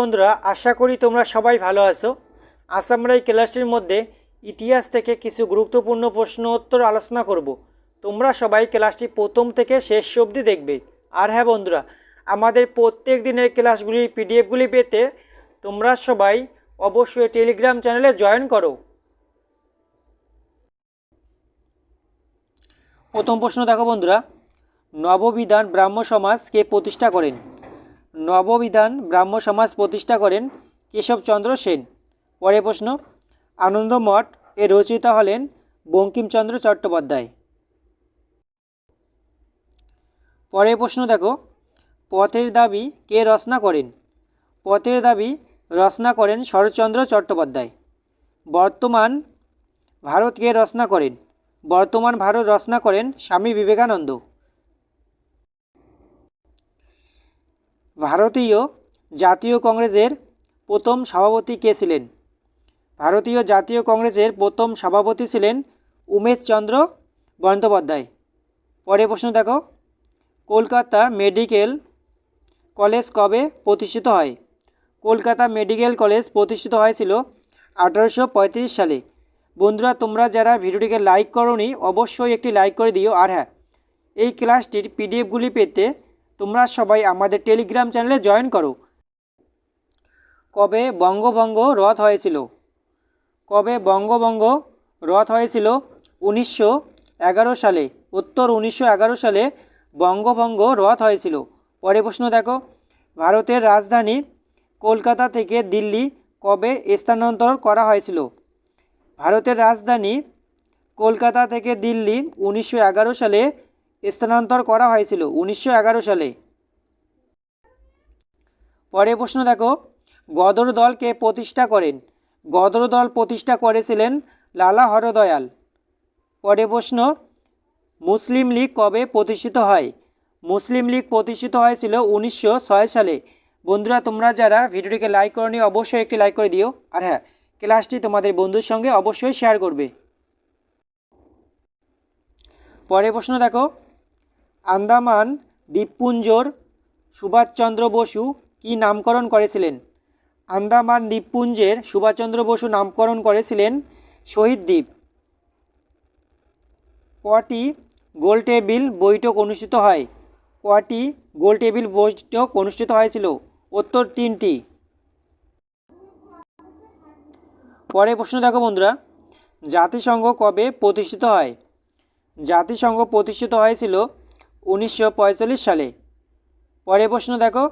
বন্ধুরা, আশা করি তোমরা সবাই ভালো আছো। আজ আমরা এই ক্লাসটির মধ্যে ইতিহাস থেকে কিছু গুরুত্বপূর্ণ প্রশ্ন উত্তর আলোচনা করব। তোমরা সবাই ক্লাসটি প্রথম থেকে শেষ অবধি দেখবে। আর হ্যাঁ বন্ধুরা, আমাদের প্রত্যেক দিনের ক্লাসগুলির পিডিএফগুলি পেতে তোমরা সবাই অবশ্যই টেলিগ্রাম চ্যানেলে জয়েন করো। প্রথম প্রশ্ন দেখো বন্ধুরা, নববিধান ব্রাহ্ম সমাজ কে প্রতিষ্ঠা করেন। নববিধান ব্রাহ্ম সমাজ প্রতিষ্ঠা করেন কেশবচন্দ্র সেন। পরের প্রশ্ন আনন্দমঠ এর রচয়িতা হলেন বঙ্কিমচন্দ্র চট্টোপাধ্যায়। পরের প্রশ্ন দেখো, পথের দাবি কে রচনা করেন? পথের দাবি রচনা করেন শরৎচন্দ্র চট্টোপাধ্যায়। বর্তমান ভারত কে রচনা করেন? বর্তমান ভারত রচনা করেন স্বামী বিবেকানন্দ। ভারতীয় জাতীয় কংগ্রেসের প্রথম সভাপতি কে ছিলেন? ভারতীয় জাতীয় কংগ্রেসের প্রথম সভাপতি ছিলেন উমেশচন্দ্র বন্দ্যোপাধ্যায়। পরের প্রশ্ন দেখো, কলকাতা মেডিকেল কলেজ কবে প্রতিষ্ঠিত হয়? কলকাতা মেডিকেল কলেজ প্রতিষ্ঠিত হয়েছিল আঠারোশো পঁয়ত্রিশ সালে। বন্ধুরা, তোমরা যারা ভিডিওটিকে লাইক করনি, অবশ্যই একটি লাইক করে দিও। আর হ্যাঁ এই ক্লাসটির পিডিএফগুলি পেতে তোমরা সবাই আমাদের টেলিগ্রাম চ্যানেলে জয়েন করো। কবে বঙ্গভঙ্গ রদ হয়েছিল? কবে বঙ্গভঙ্গ রদ হয়েছিল? উনিশশো এগারো সালে। উত্তর উনিশশো এগারো সালে বঙ্গভঙ্গ রদ হয়েছিল। পরে প্রশ্ন দেখো। ভারতের রাজধানী কলকাতা থেকে দিল্লি কবে স্থানান্তর করা হয়েছিল? ভারতের রাজধানী কলকাতা থেকে দিল্লি উনিশশো এগারো সালে স্থানান্তর করা হয়েছিল উনিশশো এগারো সালে। পরে প্রশ্ন দেখো, গদর দলকে প্রতিষ্ঠা করেন? গদর দল প্রতিষ্ঠা করেছিলেন লালা হরদয়াল। পরে প্রশ্ন, মুসলিম লীগ কবে প্রতিষ্ঠিত হয়? মুসলিম লীগ প্রতিষ্ঠিত হয়েছিল উনিশশো ছয় সালে। বন্ধুরা, তোমরা যারা ভিডিওটিকে লাইক করনি, অবশ্যই একটি লাইক করে দিও। আর হ্যাঁ ক্লাসটি তোমাদের বন্ধুর সঙ্গে অবশ্যই শেয়ার করবে। পরে প্রশ্ন দেখো আন্দামান দ্বীপপুঞ্জর সুভাষচন্দ্র বসু কি নামকরণ করেছিলেন? আন্দামান দ্বীপপুঞ্জের সুভাষচন্দ্র বসু নামকরণ করেছিলেন শহীদ দ্বীপ। কটি গোল টেবিল বৈঠক অনুষ্ঠিত হয়? কটি গোল টেবিল বৈঠক অনুষ্ঠিত হয়েছিল? উত্তর তিনটি। পরে প্রশ্ন দেখো বন্ধুরা, জাতিসংঘ কবে প্রতিষ্ঠিত হয়? জাতিসংঘ প্রতিষ্ঠিত হয়েছিল উনিশশো পঁয়তাল্লিশ সালে। পরে প্রশ্ন দেখো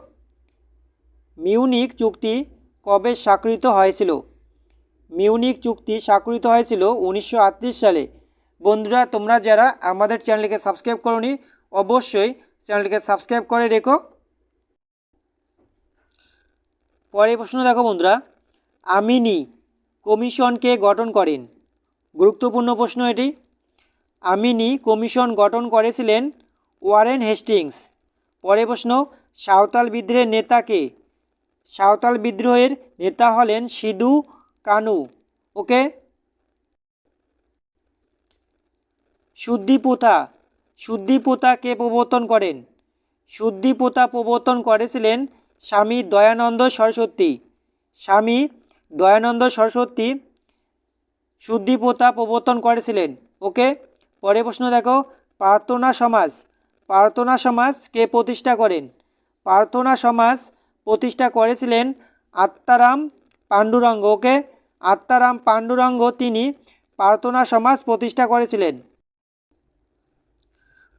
মিউনিক চুক্তি কবে স্বাক্ষরিত হয়েছিল? মিউনিক চুক্তি স্বাক্ষরিত হয়েছিল উনিশশো আটত্রিশ সালে। বন্ধুরা, তোমরা যারা আমাদের চ্যানেলকে সাবস্ক্রাইব করনি, অবশ্যই চ্যানেলকে সাবস্ক্রাইব করে রেখো। পরে প্রশ্ন দেখো বন্ধুরা, আমিনি কমিশনকে গঠন করেন। গুরুত্বপূর্ণ প্রশ্ন এটি। আমিনি কমিশন গঠন করেছিলেন ওয়ারেন হেস্টিংস। পরে প্রশ্ন, সাঁওতাল বিদ্রোহের নেতাকে সাঁওতাল বিদ্রোহের নেতা হলেন সিধু কানু। ওকে শুদ্ধি প্রথা শুদ্ধি প্রথা কে প্রবর্তন করেন? শুদ্ধি প্রথা প্রবর্তন করেছিলেন স্বামী দয়ানন্দ সরস্বতী। স্বামী দয়ানন্দ সরস্বতী শুদ্ধি প্রথা প্রবর্তন করেছিলেন। ওকে পরে প্রশ্ন দেখো, প্রার্থনা সমাজ। প্রার্থনা সমাজ কে প্রতিষ্ঠা করেন? প্রার্থনা সমাজ প্রতিষ্ঠা করেছিলেন আত্মারাম পাণ্ডুরঙ্গ। ওকে? আত্মারাম পাণ্ডুরঙ্গ তিনি প্রার্থনা সমাজ প্রতিষ্ঠা করেছিলেন।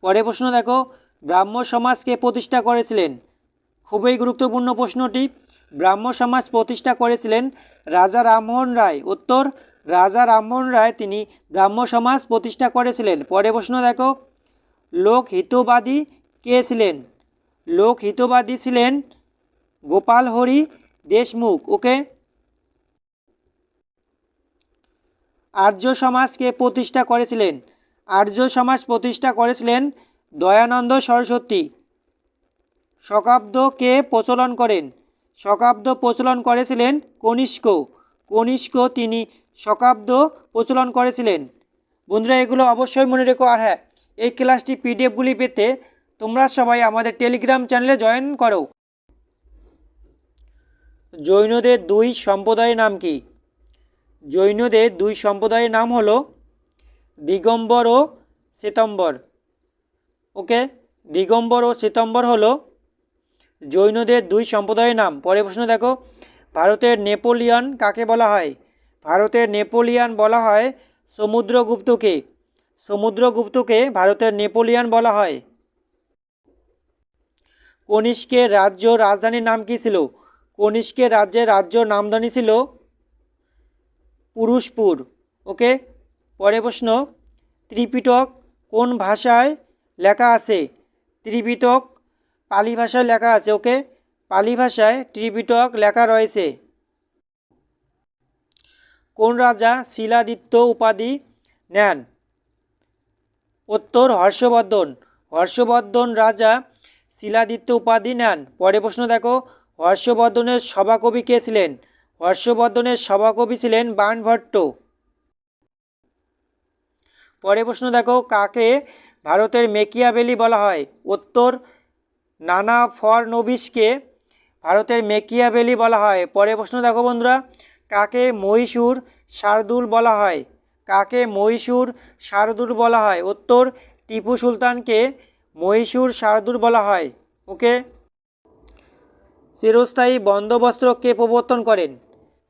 পরে প্রশ্ন দেখো, ব্রাহ্ম সমাজকে প্রতিষ্ঠা করেছিলেন? খুবই গুরুত্বপূর্ণ প্রশ্নটি। ব্রাহ্ম সমাজ প্রতিষ্ঠা করেছিলেন রাজা রামমোহন রায়। উত্তর, রাজা রামমোহন রায় তিনি ব্রাহ্ম সমাজ প্রতিষ্ঠা করেছিলেন। পরে প্রশ্ন দেখো লোক হিতবাদী কে ছিলেন? লোক হিতবাদী ছিলেন গোপাল হরি দেশমুখ, ওকে? আর্য সমাজকে প্রতিষ্ঠা করেছিলেন। আর্য সমাজ প্রতিষ্ঠা করেছিলেন দয়ানন্দ সরস্বতী। শকাব্দকে প্রচলন করেন। শকাব্দ প্রচলন করেছিলেন কনিষ্ক। কনিষ্ক তিনি শকাব্দ প্রচলন করেছিলেন। বন্ধুরা, এগুলো অবশ্যই মনে রেখো। আর হ্যাঁ এই ক্লাসটি পিডিএফগুলি পেতে তোমরা সবাই আমাদের টেলিগ্রাম চ্যানেলে জয়েন করো। জৈনদের দুই সম্প্রদায়ের নাম কি? জৈনদের দুই সম্প্রদায়ের নাম হলো দিগম্বর ও শ্বেতম্বর। ওকে? দিগম্বর ও শ্বেতম্বর হলো জৈনদের দুই সম্প্রদায়ের নাম। পরে প্রশ্ন দেখো, ভারতের নেপোলিয়ন কাকে বলা হয়? ভারতের নেপোলিয়ান বলা হয় সমুদ্রগুপ্তকে। সমুদ্রগুপ্তকে ভারতের নেপোলিয়ান বলা হয়। কনিষ্কের রাজ্য রাজধানীর নাম কী ছিল? কনিষ্কের রাজ্যের রাজ্য নামধানী ছিল পুরুষপুর। ওকে পরে প্রশ্ন, ত্রিপিটক কোন ভাষায় লেখা আছে? ত্রিপিটক পালি ভাষায় লেখা আছে ওকে পালি ভাষায় ত্রিপিটক লেখা রয়েছে। কোন রাজা শিলাদিত্য উপাধি নেন? উত্তর হর্ষবর্ধন। হর্ষবর্ধন রাজা শিলাদিত্য উপাধি নেন। পরে প্রশ্ন দেখো, হর্ষবর্ধনের সভাকবি কে ছিলেন? হর্ষবর্ধনের সভাকবি ছিলেন বাণভট্ট পরে প্রশ্ন দেখো, কাকে ভারতের মেকিয়াবেলি বলা হয়? উত্তর, নানা ফরনবিসকে ভারতের মেকিয়াভেলি বলা হয়। পরে প্রশ্ন দেখো বন্ধুরা, কাকে মহীশূর শার্দুল বলা হয়? কাকে মহীশূর শার্দুল বলা হয়? উত্তর, টিপু সুলতানকে মহীশূর শার্দুল বলা হয়। ওকে? চিরস্থায়ী বন্দোবস্ত্র কে প্রবর্তন করেন?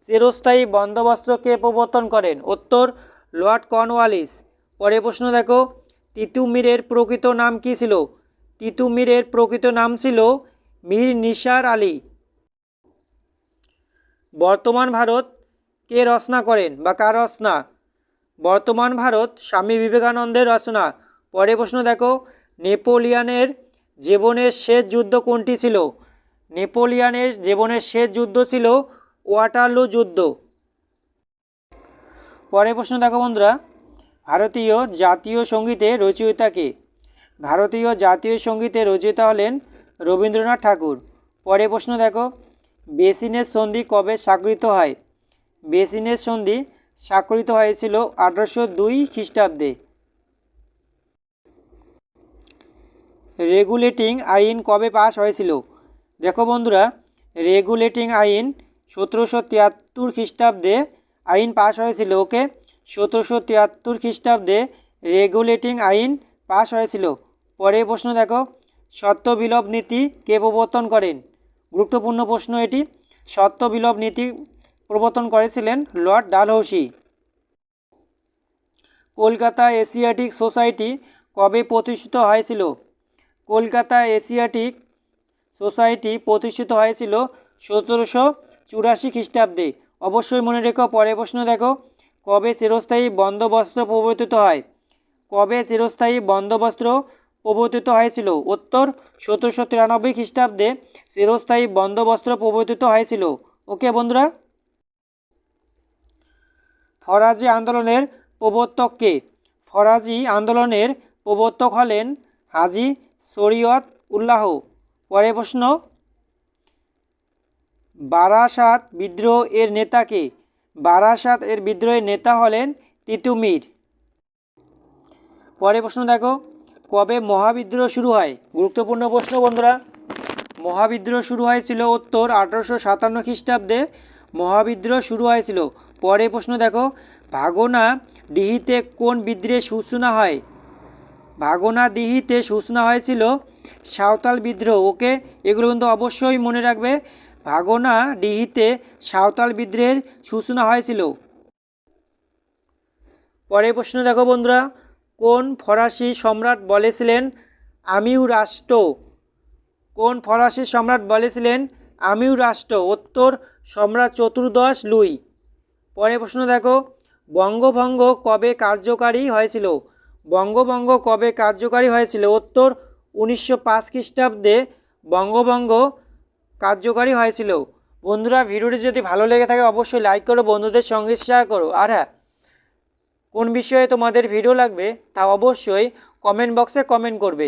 চিরস্থায়ী বন্দোবস্ত্র কে প্রবর্তন করেন? উত্তর, লর্ড কর্নওয়ালিস। পরে প্রশ্ন দেখো। তিতুমিরের প্রকৃত নাম কী ছিল? তিতুমিরের প্রকৃত নাম ছিল মীর নিসার আলী। বর্তমান ভারত কে রচনা করেন বা কার রচনা? বর্তমান ভারত, স্বামী বিবেকানন্দের রচনা। পরে প্রশ্ন দেখো, নেপোলিয়ানের জীবনের শেষ যুদ্ধ কোনটি ছিল? নেপোলিয়ানের জীবনের শেষ যুদ্ধ ছিল ওয়াটারলু যুদ্ধ। পরে প্রশ্ন দেখো বন্ধুরা, ভারতীয় জাতীয় সঙ্গীতের রচয়িতাকে ভারতীয় জাতীয় সঙ্গীতে রচয়িতা হলেন রবীন্দ্রনাথ ঠাকুর। পরে প্রশ্ন দেখো, বেসিনের সন্ধি কবে স্বাক্ষরিত হয়? বেসিনের সন্ধি স্বাক্ষরিত হয়েছিল আঠারোশো দুই খ্রিস্টাব্দে। রেগুলেটিং আইন কবে পাশ হয়েছিল? দেখো বন্ধুরা, রেগুলেটিং আইন সতেরোশো তিয়াত্তর খ্রিস্টাব্দে আইন পাশ হয়েছিল, ওকে? সতেরোশো তিয়াত্তর খ্রিস্টাব্দে রেগুলেটিং আইন পাশ হয়েছিল। পরে প্রশ্ন দেখো, সত্য বিলোপ নীতি কে প্রবর্তন করেন? গুরুত্বপূর্ণ প্রশ্ন এটি, সত্য বিলোপ নীতি প্রবর্তন করেছিলেন lord Dalhousie. Kolkata Asiatic society কবে প্রতিষ্ঠিত হয়েছিল? কলকাতা এশিয়াটিক সোসাইটি প্রতিষ্ঠিত হয়েছিল সতেরোশো চুরাশি খ্রিস্টাব্দে। অবশ্যই মনে রেখো পরে প্রশ্ন দেখো। কবে চিরস্থায়ী বন্দোবস্ত্র প্রবর্তিত হয়? কবে চিরস্থায়ী বন্দোবস্ত্র প্রবর্তিত হয়েছিল? উত্তর, সতেরোশো তিরানব্বই খ্রিস্টাব্দে চিরস্থায়ী বন্দোবস্ত্র প্রবর্তিত হয়েছিল। ওকে বন্ধুরা ফরাজি আন্দোলনের প্রবর্তক কে ফরাজি আন্দোলনের প্রবর্তক হলেন হাজি শরীয়ত উল্লাহ। পরে প্রশ্ন, বারাসাত বিদ্রোহ এর নেতাকে। বারাসাত এর বিদ্রোহের নেতা হলেন তিতুমির। পরে প্রশ্ন দেখো, কবে মহাবিদ্রোহ শুরু হয়? গুরুত্বপূর্ণ প্রশ্ন বন্ধুরা। মহাবিদ্রোহ শুরু হয়েছিল উত্তর আঠারোশো সাতান্ন খ্রিস্টাব্দে। মহাবিদ্রোহ শুরু হয়েছিল পরে প্রশ্ন দেখো, ভাগনা ডিহিতে কোন বিদ্রোহের সূচনা হয়? ভাগনা দিহিতে সূচনা হয়েছিল সাঁওতাল বিদ্রোহ। ওকে, এগুলো কিন্তু অবশ্যই মনে রাখবে, ভাগনা ডিহিতে সাঁওতাল বিদ্রোহের সূচনা হয়েছিল। পরে প্রশ্ন দেখো বন্ধুরা, কোন ফরাসি সম্রাট বলেছিলেন আমিও রাষ্ট্র? কোন ফরাসি সম্রাট বলেছিলেন আমিও রাষ্ট্র? উত্তর, সম্রাট চতুর্দশ লুই। পরে প্রশ্ন দেখো, বঙ্গভঙ্গ কবে কার্যকারী হয়েছিল? বঙ্গভঙ্গ কবে কার্যকারী হয়েছিল? উত্তর উনিশশো পাঁচ খ্রিস্টাব্দে বঙ্গভঙ্গ কার্যকারী হয়েছিল। বন্ধুরা, ভিডিওটি যদি ভালো লেগে থাকে, অবশ্যই লাইক করো, বন্ধুদের সঙ্গে শেয়ার করো। আর হ্যাঁ কোন বিষয়ে তোমাদের ভিডিও লাগবে তা অবশ্যই কমেন্ট বক্সে কমেন্ট করবে।